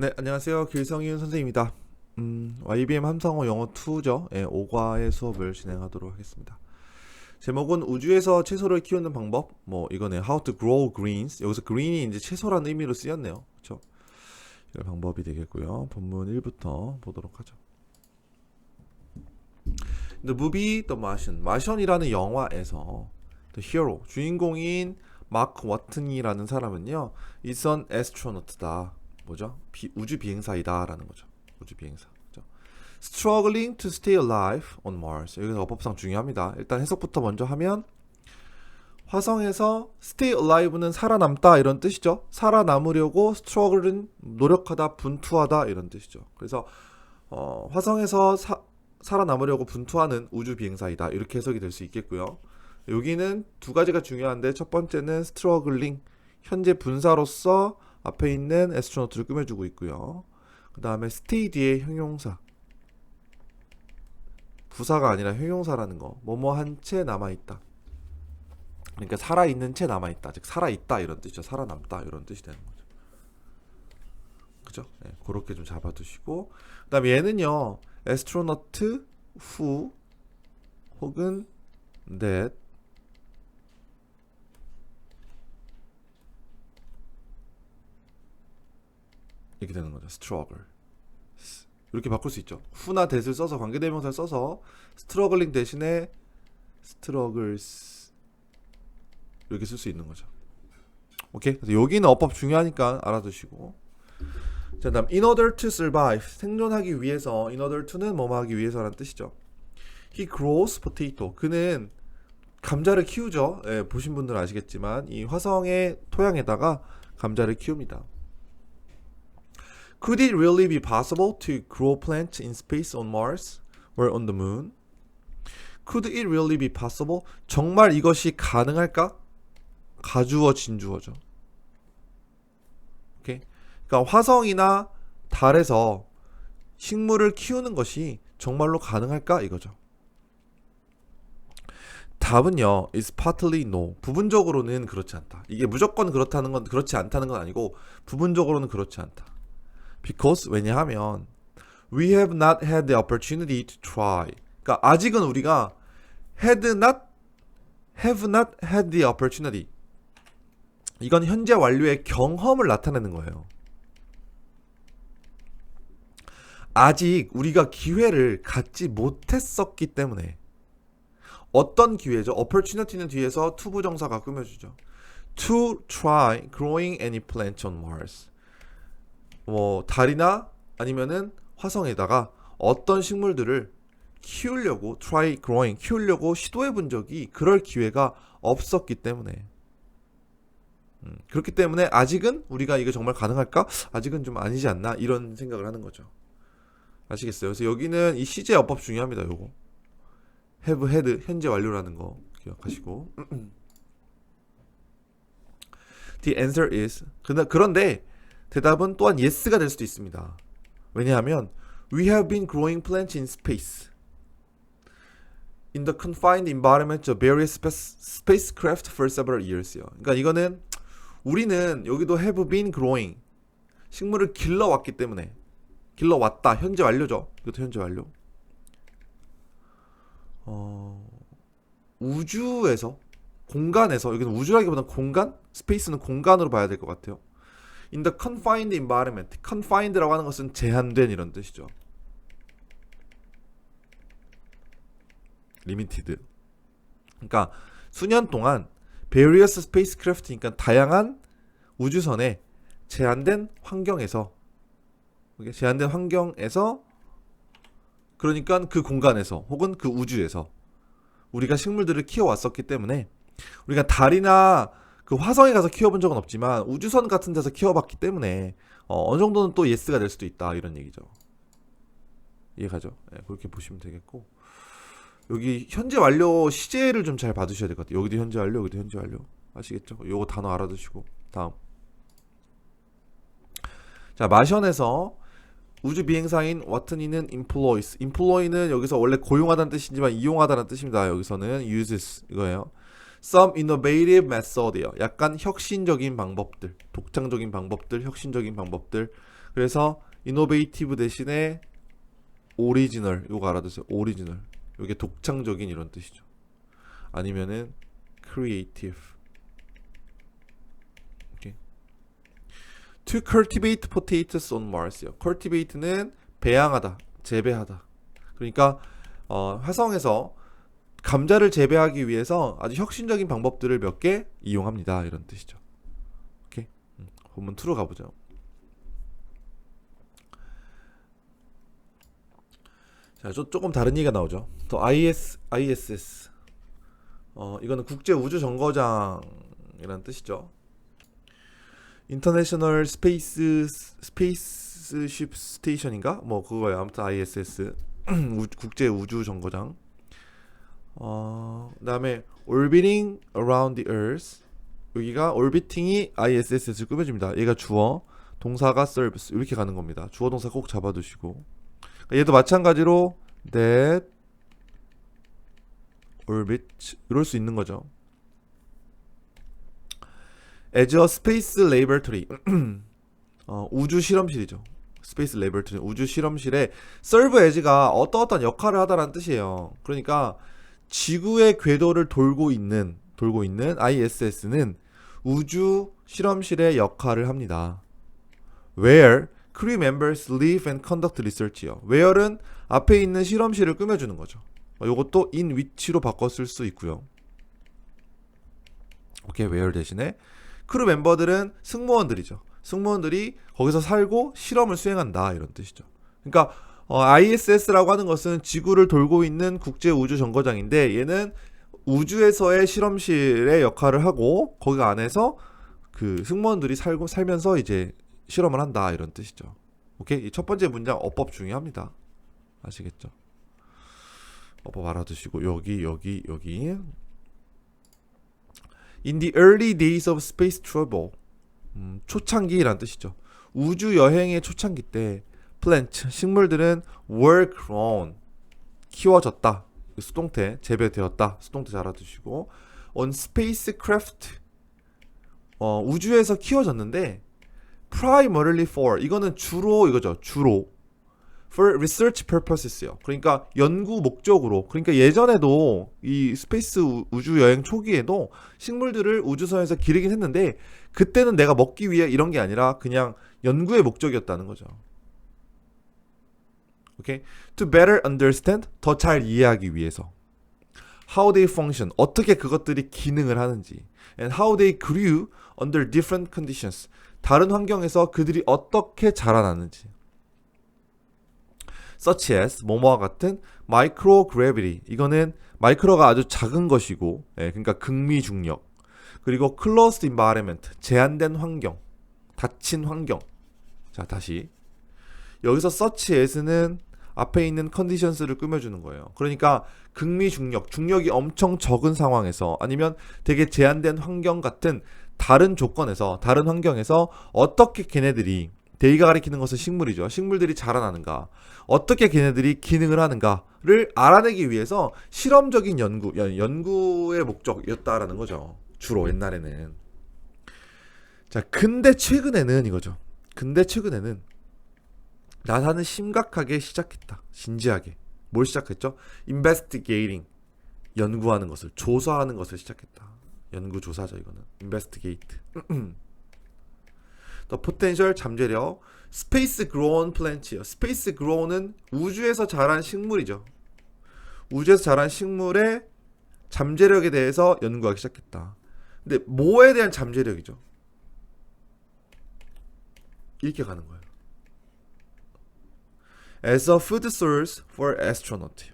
네, 안녕하세요. 길성윤 선생님입니다. 음, YBM 함성어 영어 2죠. 예, 5과의 수업을 진행하도록 하겠습니다. 제목은 우주에서 채소를 키우는 방법. 뭐 이거네. How to grow greens. 여기서 green이 이제 채소라는 의미로 쓰였네요. 그렇죠? 이런 방법이 되겠고요. 본문 1부터 보도록 하죠. The movie The Martian. 마션이라는 영화에서 The hero 주인공인 마크 워튼이라는 사람은요. an astronaut다. 뭐죠? 비- 우주 비행사이다라는 거죠. 우주 비행사. 그죠? Struggling to stay alive on Mars. 여기서 어법상 중요합니다. 일단 해석부터 먼저 하면 화성에서 stay alive는 살아남다 이런 뜻이죠. 살아남으려고 struggle은 노력하다, 분투하다 이런 뜻이죠. 그래서 어, 화성에서 사- 살아남으려고 분투하는 우주 비행사이다 이렇게 해석이 될 수 있겠고요. 여기는 두 가지가 중요한데 첫 번째는 struggling 현재 분사로서 앞에 있는 에스트로노트를 꾸며주고 있고요. 그 다음에 stay 뒤에 형용사. 부사가 아니라 형용사라는 거. 뭐뭐 한 채 남아있다. 그러니까 살아있는 채 남아있다. 즉 살아있다 이런 뜻이죠. 살아남다 이런 뜻이 되는 거죠. 그죠? 네, 그렇게 좀 잡아두시고. 그 다음에 얘는요 에스트로너트 who 혹은 that 이렇게 되는 거죠. struggle. 이렇게 바꿀 수 있죠. who나 that을 써서 관계대명사를 써서 struggling 대신에 struggles 이렇게 쓸 수 있는 거죠. 오케이. 그래서 여기는 어법 중요하니까 알아두시고. 자, 다음 in order to survive 생존하기 위해서 in order to는 뭐뭐 하기 위해서라는 뜻이죠. He grows potato. 그는 감자를 키우죠. 예, 보신 분들은 아시겠지만 이 화성의 토양에다가 감자를 키웁니다. Could it really be possible to grow plants in space on Mars or on the moon? Could it really be possible? 정말 이것이 가능할까? 가주어 진주어죠. 오케이. 그러니까 화성이나 달에서 식물을 키우는 것이 정말로 가능할까 이거죠. 답은요, is partly no. 부분적으로는 그렇지 않다. 이게 무조건 그렇다는 건 그렇지 않다는 건 아니고 부분적으로는 그렇지 않다. Because 왜냐하면 we have not had the opportunity to try. 그러니까 아직은 우리가 had not have not had the opportunity. 이건 현재 완료의 경험을 나타내는 거예요. 아직 우리가 기회를 갖지 못했었기 때문에 어떤 기회죠? opportunity는 뒤에서 to 부정사가 꾸며주죠. To try growing any plant on Mars. 뭐 달이나 아니면은 화성에다가 어떤 식물들을 키우려고 try growing 키우려고 시도해 본 적이 그럴 기회가 없었기 때문에 음, 그렇기 때문에 아직은 우리가 이게 정말 가능할까? 아직은 좀 아니지 않나? 이런 생각을 하는 거죠. 아시겠어요? 그래서 여기는 이 시제 어법 중요합니다. 요거 have had 현재 완료라는 거 기억하시고 The answer is 그런데 대답은 또한 yes가 될 수도 있습니다. 왜냐하면 we have been growing plants in space in the confined environment of various space, spacecraft for several years요. 그러니까 이거는 우리는 여기도 have been growing 식물을 길러왔기 때문에 길러왔다 현재 완료죠. 이것도 현재 완료. 어, 우주에서 공간에서 여기는 우주라기보다는 공간, 스페이스는 공간으로 봐야 될 것 같아요. In the confined environment, confined라고 하는 것은 제한된 이런 뜻이죠. limited. 그러니까 수년 동안 various spacecraft니까 다양한 우주선에 제한된 환경에서 제한된 환경에서 그러니까 그 공간에서 혹은 그 우주에서 우리가 식물들을 키워왔었기 때문에 우리가 달이나 그 화성에 가서 키워본 적은 없지만 우주선 같은 데서 키워봤기 때문에 어, 어느 정도는 또 예스가 될 수도 있다 이런 얘기죠. 이해가죠? 네, 그렇게 보시면 되겠고 여기 현재 완료 시제를 좀 잘 봐두셔야 될 것 같아요. 여기도 현재 완료, 여기도 현재 완료 아시겠죠? 요거 단어 알아두시고 다음 자 마션에서 우주 비행사인 와트니는 employs. employ는 여기서 원래 고용하다는 뜻이지만 이용하다는 뜻입니다. 여기서는 uses 이거예요. Some innovative method이요. 약간 혁신적인 방법들, 독창적인 방법들, 혁신적인 방법들. 그래서 innovative 대신에 original 요거 알아두세요. original. 요게 독창적인 이런 뜻이죠. 아니면은 creative. 오케이. To cultivate potatoes on Mars요. cultivate는 배양하다, 재배하다. 그러니까 어, 화성에서 감자를 재배하기 위해서 아주 혁신적인 방법들을 몇 개 이용합니다. 이런 뜻이죠. 오케이. 음, 본문 2로 가보죠. 자, 조, 조금 다른 얘기가 나오죠. 더 IS, ISS. 어, 이거는 국제 우주 정거장이라는 뜻이죠. 인터내셔널 스페이스 스페이스쉽 스테이션인가? 뭐 그거예요. 아무튼 ISS 우- 국제 우주 정거장. 어, 그다음에 orbiting around the earth. 여기가 orbiting이 ISS를 꾸며줍니다. 얘가 주어, 동사가 service 이렇게 가는 겁니다. 주어 동사 꼭 잡아두시고. 얘도 마찬가지로 that orbit 이럴 수 있는 거죠. as a space laboratory 어, 우주 실험실이죠. 스페이스 레버토리 우주 실험실에 serve as가 어떠어떤 역할을 하다라는 뜻이에요. 그러니까 지구의 궤도를 돌고 있는 돌고 있는 ISS는 우주 실험실의 역할을 합니다. Where crew members live and conduct research요. Where는 앞에 있는 실험실을 꾸며주는 거죠. 어, 요것도 in 바꿔 쓸수 있고요. 오케이, where 대신에 크루 멤버들은 승무원들이죠. 승무원들이 거기서 살고 실험을 수행한다 이런 뜻이죠. 그러니까 어, ISS라고 하는 것은 지구를 돌고 있는 국제 우주 정거장인데 얘는 우주에서의 실험실의 역할을 하고 거기 안에서 그 승무원들이 살고 살면서 이제 실험을 한다 이런 뜻이죠. 오케이 이 첫 번째 문장 어법 중요합니다. 아시겠죠? 어법 알아두시고 여기 여기 여기 In the early days of space travel 음, 초창기란 뜻이죠. 우주 여행의 초창기 때 plant 식물들은 were grown 키워졌다. 수동태 재배되었다. 수동태 잘 알아두시고 on spacecraft 어, 우주에서 키워졌는데 primarily for 이거는 주로 이거죠. 주로 for research purposes요. 그러니까 연구 목적으로. 그러니까 예전에도 이 스페이스 우- 우주 여행 초기에도 식물들을 우주선에서 기르긴 했는데 그때는 내가 먹기 위해 이런 게 아니라 그냥 연구의 목적이었다는 거죠. 오케이. To better understand 더 잘 이해하기 위해서. How they function 어떻게 그것들이 기능을 하는지. And how they grew under different conditions. 다른 환경에서 그들이 어떻게 자라나는지. such as 뭐뭐와 같은 microgravity 이거는 마이크로가 아주 작은 것이고 예, 그러니까 극미 중력 그리고 closed environment 제한된 환경 닫힌 환경 자 다시 여기서 such as는 앞에 있는 conditions를 꾸며주는 거예요 그러니까 극미 중력 중력이 엄청 적은 상황에서 아니면 되게 제한된 환경 같은 다른 조건에서 다른 환경에서 어떻게 걔네들이 데이가 가리키는 것은 식물이죠. 식물들이 자라나는가, 어떻게 걔네들이 기능을 하는가를 알아내기 위해서 실험적인 연구, 연- 연구의 목적이었다라는 거죠. 주로 옛날에는. 자, 근데 최근에는 이거죠. 근데 최근에는 나사는 심각하게 시작했다. 진지하게. 뭘 시작했죠? investigating. 연구하는 것을, 조사하는 것을 시작했다. 연구 조사죠, 이거는. investigate. 더 포텐셜 잠재력 스페이스 그로운 플랜트요. 스페이스 그로운은 우주에서 자란 식물이죠. 우주에서 자란 식물의 잠재력에 대해서 연구하기 시작했다. 근데 뭐에 대한 잠재력이죠? 이렇게 가는 거예요. As a food source for astronaut.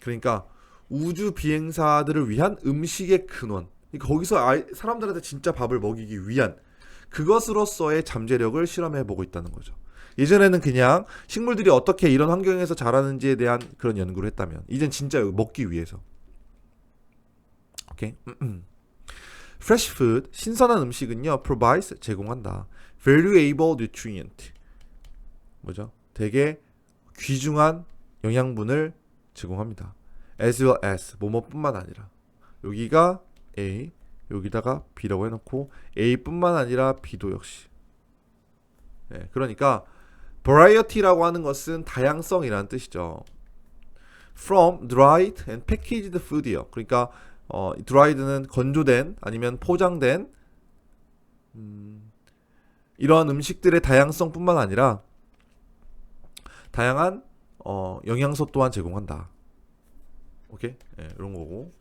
그러니까 우주 비행사들을 위한 음식의 근원. 그러니까 거기서 사람들한테 진짜 밥을 먹이기 위한 그것으로서의 잠재력을 실험해 보고 있다는 거죠. 예전에는 그냥 식물들이 어떻게 이런 환경에서 자라는지에 대한 그런 연구를 했다면 이젠 진짜 먹기 위해서. 오케이. Fresh food 신선한 음식은요 provides 제공한다. valuable nutrient 뭐죠? 되게 귀중한 영양분을 제공합니다. as well as 뭐뭐뿐만 아니라 여기가 A 여기다가 B라고 해놓고 A뿐만 아니라 B도 역시. 예, 그러니까 variety라고 하는 것은 다양성이라는 뜻이죠. From dried and packaged food이요. 그러니까 어, dried는 건조된 아니면 포장된 음, 이러한 음식들의 다양성뿐만 아니라 다양한 어, 영양소 또한 제공한다. 오케이? 예, 이런 거고.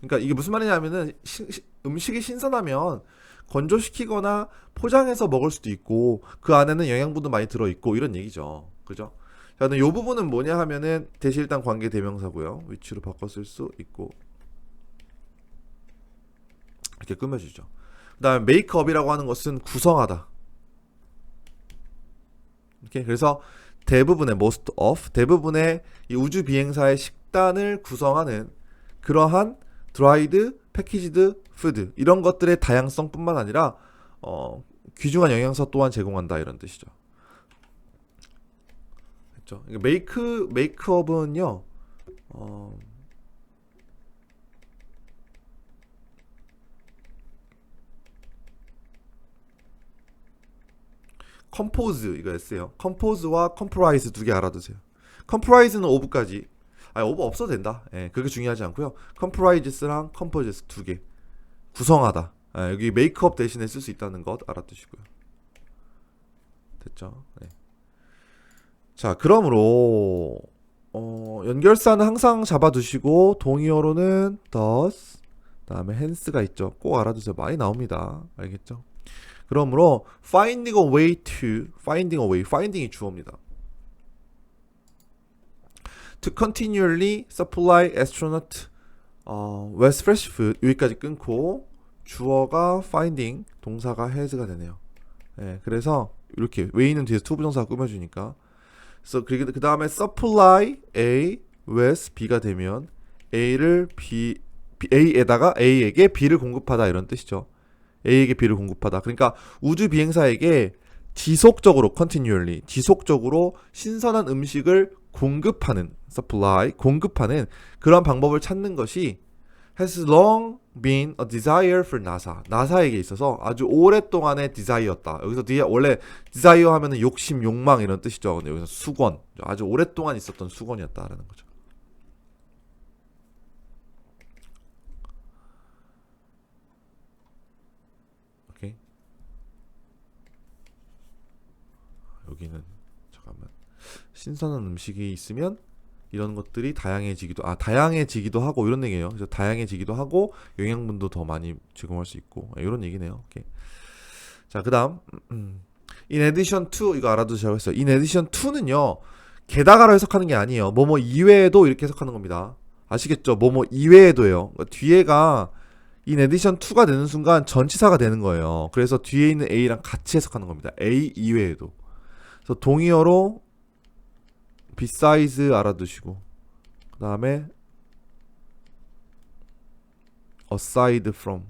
그러니까 이게 무슨 말이냐면은 시- 시- 음식이 신선하면 건조시키거나 포장해서 먹을 수도 있고 그 안에는 영양분도 많이 들어 있고 이런 얘기죠. 그죠? 자, 근데 요 부분은 뭐냐 하면은 대시 일단 관계 대명사고요. 위치로 바꿔 쓸 수 있고 이렇게 꾸며 주죠. 그다음에 메이크업이라고 하는 것은 구성하다. 이렇게 그래서 대부분의 most of 대부분의 이 우주 비행사의 식단을 구성하는 그러한 드라이드, 패키지드 푸드 이런 것들의 다양성뿐만 아니라 어, 귀중한 영양소 또한 제공한다 이런 뜻이죠. 그렇죠. 메이크 메이크업은요. 어, 컴포즈 이거 했어요. 컴포즈와 컴프라이즈 두 개 알아두세요. 컴프라이즈는 오브까지. 아, 오브 없어도 된다. 예, 그게 중요하지 않고요. 컴프라이즈스랑 컴포즈스 두 개. 구성하다. 예, 여기 메이크업 대신에 쓸 수 있다는 것 알아두시고요. 됐죠? 네. 자, 그러므로 어, 연결사는 항상 잡아두시고 동의어로는 does 그다음에 hence가 있죠. 꼭 알아두세요. 많이 나옵니다. 알겠죠? 그러므로 finding a way to finding a way finding이 주어입니다. to continually supply astronaut 어, with fresh food 여기까지 끊고 주어가 finding 동사가 has가 되네요. 예, 그래서 이렇게 way는 뒤에서 to 부정사가 꾸며주니까 그래서 그 다음에 supply A with B가 되면 A를 B, A에다가 A에게 B를 공급하다 이런 뜻이죠. A에게 B를 공급하다. 그러니까 우주 비행사에게 지속적으로 continually 지속적으로 신선한 음식을 공급하는 supply 공급하는 그런 방법을 찾는 것이 has long been a desire for NASA. 나사에게 있어서 아주 오랫동안의 디자이어였다. 여기서 뒤에 원래 디자이어 하면은 욕심, 욕망 이런 뜻이죠. 근데 여기서 수건. 아주 오랫동안 있었던 수건이었다라는 거죠. 오케이. 여기는 잠깐만. 신선한 음식이 있으면 이런 것들이 다양해지기도 아 다양해지기도 하고 이런 얘기예요. 그래서 다양해지기도 하고 영양분도 더 많이 제공할 수 있고 이런 얘기네요. 오케이. 자 그다음 음, in addition to 이거 알아두시라고 했어요. in addition to는요 게다가로 해석하는 게 아니에요. 뭐뭐 이외에도 이렇게 해석하는 겁니다. 아시겠죠? 뭐뭐 이외에도요. 그러니 in addition to가 되는 순간 전치사가 되는 거예요. 그래서 뒤에 있는 a랑 같이 해석하는 겁니다. a 이외에도. 그래서 동의어로 besides 알아두시고 그 다음에 aside from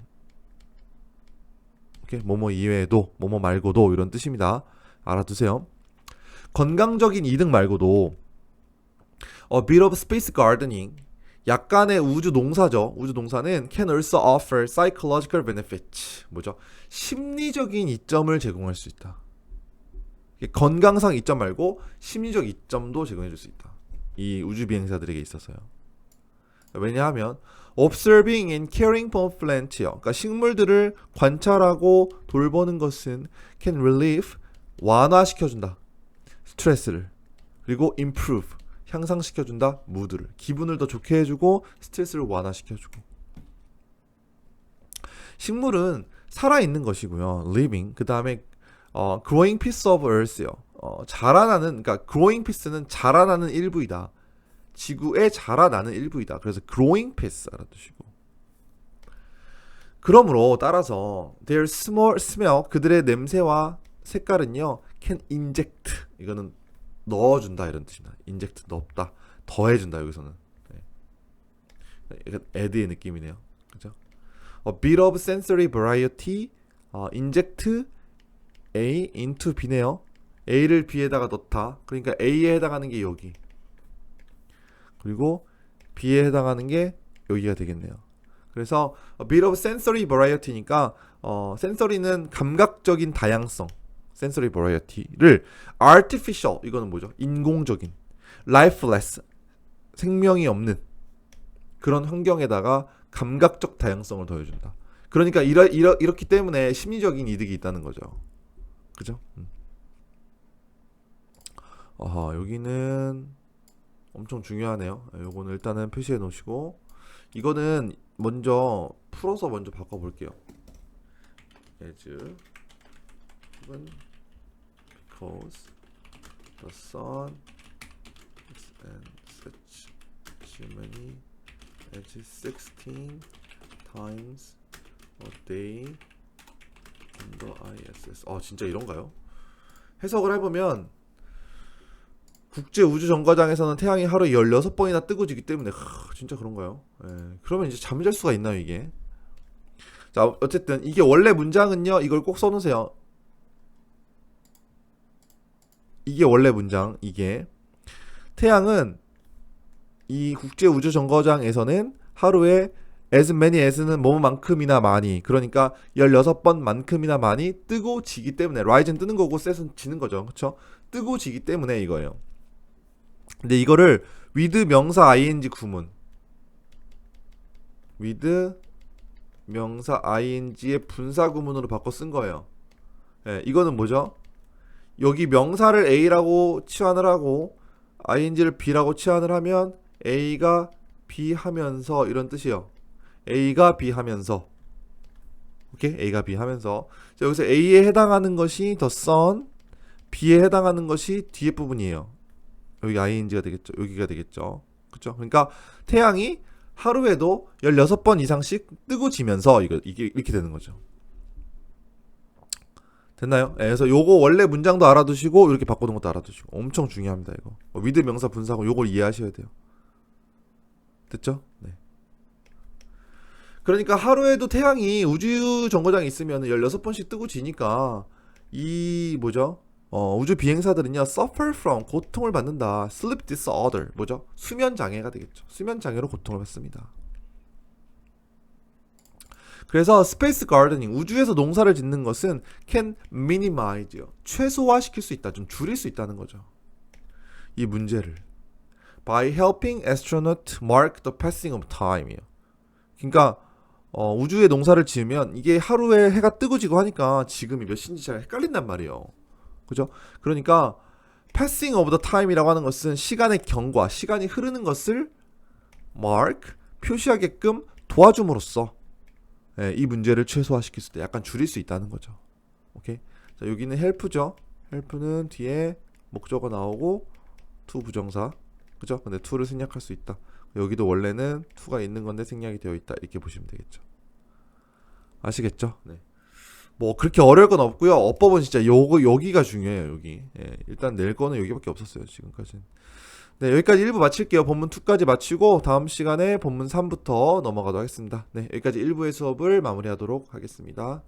이렇게 뭐뭐 이외에도 뭐뭐 말고도 이런 뜻입니다 알아두세요 건강적인 이득 말고도 a bit of space gardening 약간의 우주 농사죠 우주 농사는 can also offer psychological benefits 뭐죠 심리적인 이점을 제공할 수 있다 건강상 이점 말고 심리적 이점도 제공해 줄 수 있다. 이 우주 비행사들에게 있어서요. 왜냐하면 observing and caring for plant요. 그러니까 식물들을 관찰하고 돌보는 것은 can relieve 완화시켜 준다. 스트레스를. 그리고 improve 향상시켜 준다. 무드를. 기분을 더 좋게 해 주고 스트레스를 완화시켜 주고. 식물은 살아 있는 것이고요. living. 그 다음에 어, growing piece of earth요. 어, 자라나는 그러니까 growing piece는 자라나는 일부이다. 지구에 자라나는 일부이다. 그래서 growing piece 알아두시고. 그러므로 따라서 their small smell 그들의 냄새와 색깔은요 can inject 이거는 넣어준다 이런 뜻입니다. inject 넣다 더해준다 여기서는 네. 약간 add의 느낌이네요. 그죠? A bit of sensory variety 어, inject A into B네요. A를 B에다가 넣다. 그러니까 A에 해당하는 게 여기. 그리고 B에 해당하는 게 여기가 되겠네요. 그래서 a bit of sensory variety니까 어, sensory는 감각적인 다양성, sensory variety를 artificial 이거는 뭐죠? 인공적인, lifeless 생명이 없는 그런 환경에다가 감각적 다양성을 더해준다. 그러니까 이러, 이러, 이렇기 때문에 심리적인 이득이 있다는 거죠. 그죠? 음. 아하, 여기는 엄청 중요하네요. 아, 요거는 일단은 표시해 놓으시고 이거는 먼저 풀어서 먼저 바꿔 볼게요. as given because the sun is and such many as 16 times a day in the ISS. 아 진짜 이런가요? 해석을 해보면 국제 우주 정거장에서는 태양이 하루에 16번이나 뜨고 지기 때문에 하, 진짜 그런가요? 예, 그러면 이제 잠잘 수가 있나요, 이게? 자, 어쨌든 이게 원래 문장은요. 이걸 꼭 써놓으세요. 이게 원래 문장. 이게 태양은 이 국제 우주 정거장에서는 하루에 as many as는 뭐만큼이나 많이 그러니까 16번만큼이나 많이 뜨고 지기 때문에 rise는 뜨는 거고 set은 지는 거죠. 그렇죠? 뜨고 지기 때문에 이거예요. 근데 이거를 with 명사 ing 구문 with 명사 ing의 분사 구문으로 바꿔 쓴 거예요. 예, 이거는 뭐죠? 여기 명사를 a라고 치환을 하고 ing를 b라고 치환을 하면 a가 b 하면서 이런 뜻이요. a가 b 하면서 오케이? a가 b 하면서 자, 여기서 a에 해당하는 것이 the sun, b에 해당하는 것이 뒤에 부분이에요. 여기 ing가 되겠죠. 여기가 되겠죠. 그렇죠? 그러니까 태양이 하루에도 16번 이상씩 뜨고 지면서 이거 이게 이렇게 되는 거죠. 됐나요? 예, 그래서 요거 원래 문장도 알아두시고 이렇게 바꾸는 것도 알아두시고 엄청 중요합니다, 이거. 어, 위드 명사 분사고 요걸 이해하셔야 돼요. 됐죠? 네. 그러니까 하루에도 태양이 우주 정거장에 있으면 16번씩 뜨고 지니까 이 뭐죠? 어, 우주 비행사들은요 suffer from 고통을 받는다 sleep disorder 뭐죠 수면 장애가 되겠죠 수면 장애로 고통을 받습니다 그래서 스페이스 가르데닝 우주에서 농사를 짓는 것은 can minimize요. 최소화시킬 수 있다 좀 줄일 수 있다는 거죠. 이 문제를. By helping astronaut mark the passing of time이요. 그러니까 어, 우주에 농사를 지으면 이게 하루에 해가 뜨고 지고 하니까 지금이 몇 시인지 잘 헷갈린단 말이에요. 그죠? 그러니까 passing of the time이라고 하는 것은 시간의 경과, 시간이 흐르는 것을 mark 표시하게끔 도와줌으로써 예, 이 문제를 최소화시킬 수 있다. 약간 줄일 수 있다는 거죠. 오케이. 자, 여기는 help죠. help는 뒤에 목적어 나오고 to 부정사. 그죠? 근데 to를 생략할 수 있다. 여기도 원래는 to가 있는 건데 생략이 되어 있다. 이렇게 보시면 되겠죠. 아시겠죠? 네. 뭐 그렇게 어려울 건 없고요. 어법은 진짜 요거 여기가 중요해요. 여기. 예, 일단 낼 거는 여기밖에 없었어요. 지금까지는. 네, 여기까지 1부 마칠게요. 본문 2까지 마치고 다음 시간에 본문 3부터 넘어가도록 하겠습니다. 네, 여기까지 1부의 수업을 마무리하도록 하겠습니다.